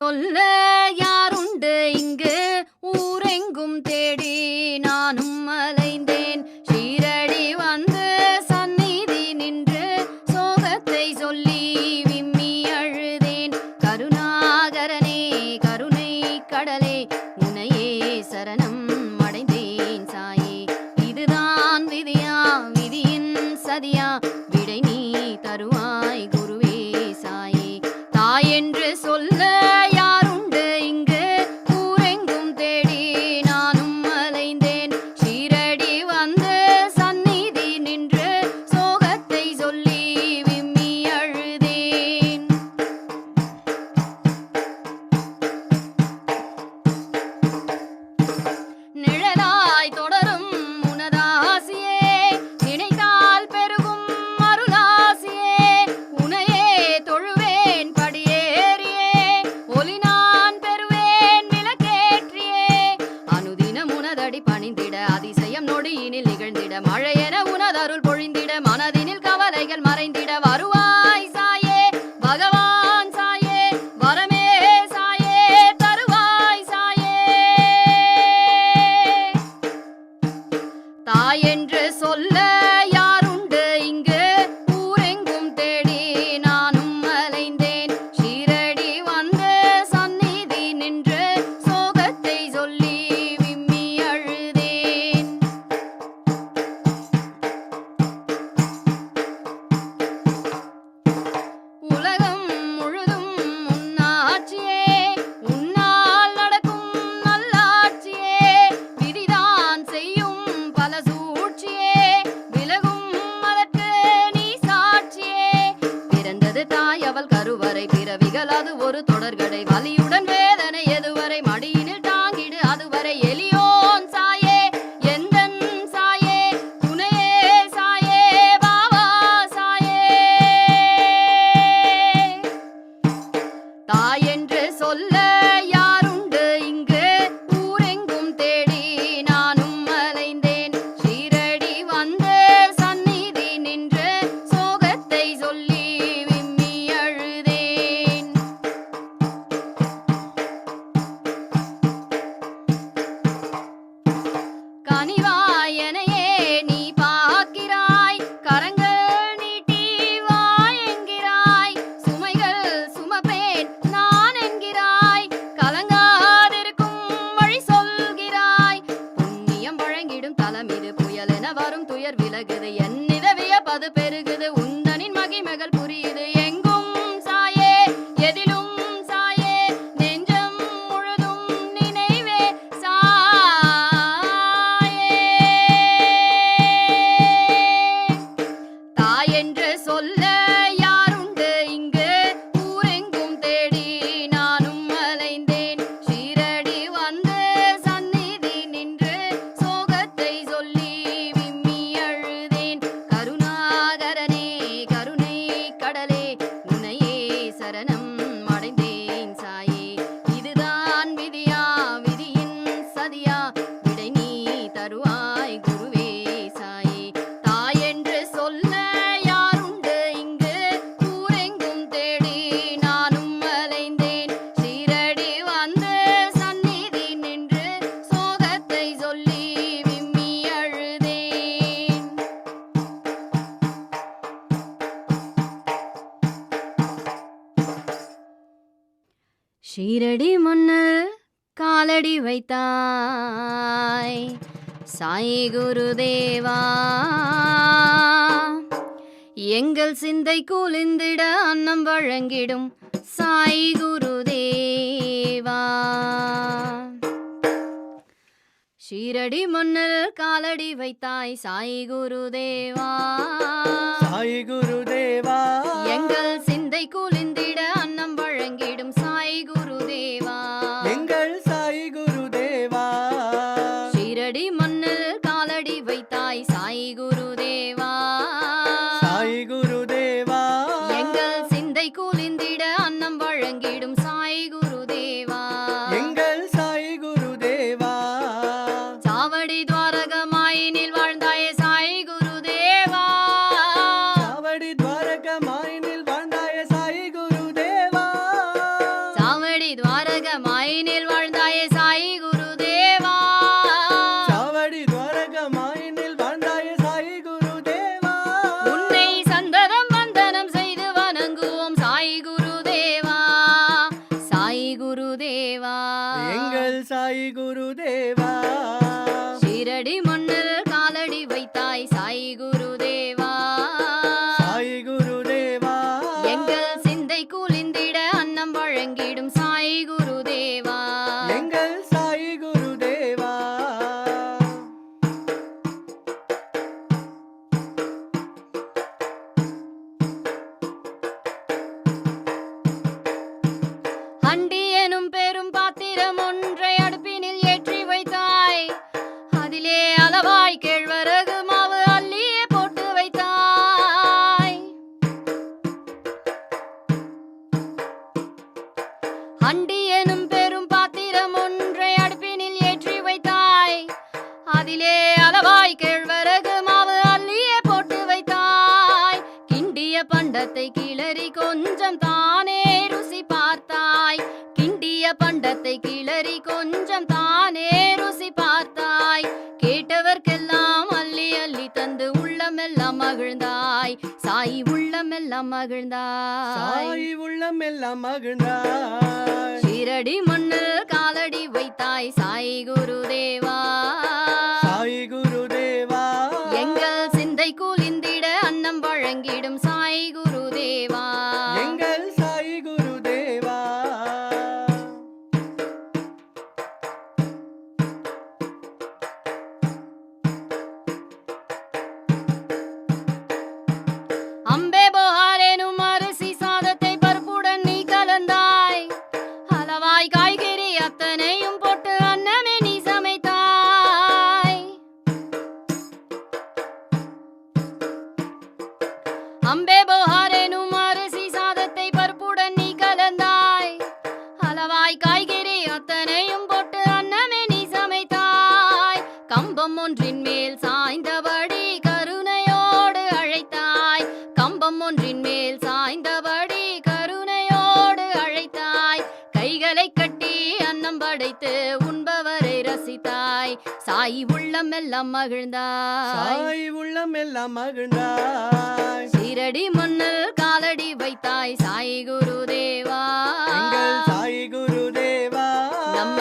சொல்ல யாருண்டு இங்கு? ஊரெங்கும் தேடி மழையென உனதருள் பொழிந்திட மனதே விகலாது ஒரு ஷீரடி முன்னல் காலடி வைத்தாய். சாயி குருதேவா எங்கள் சிந்தை கூலிந்திட அன்னம் வழங்கிடும் சாயி குருதேவா. ஷீரடி முன்னல் காலடி வைத்தாய் சாயி குருதேவா. சாயி குருதேவா. எங்கள் சிந்தை கூலிந்த எல்லாம் மகிழ்ந்தாய். உள்ளம் எல்லாம் மகிழ்ந்தாய். ஷீரடி மண்ணில் காலடி வைத்தாய் சாய் குருதேவா. அத்தனையும் சாய் உள்ளம் எல்லாம் மகிழ்ந்தாய். சாய் உள்ளம் எல்லாம் மகிழ்ந்தாய். சீரடி மண்ணல் காலடி வைத்தாய் சாய் குரு தேவா சாய் குரு தேவா நம்ம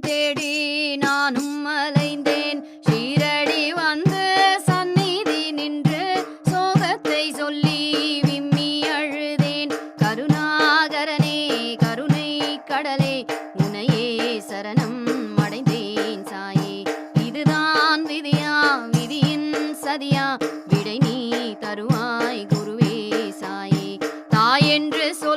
தேடி நானும் அலைந்தேன் ஷீரடி வந்து சந்நிதி நின்று சோகத்தை சொல்லி விம்மி அழுதேன். கருணாகரனே கருணை கடலே உனையே சரணம் அடைந்தேன் சாயே. இதுதான் விதியா விதியின் சதியா விடை நீ தருவாய் குருவே சாயே. தாயென்று சொல்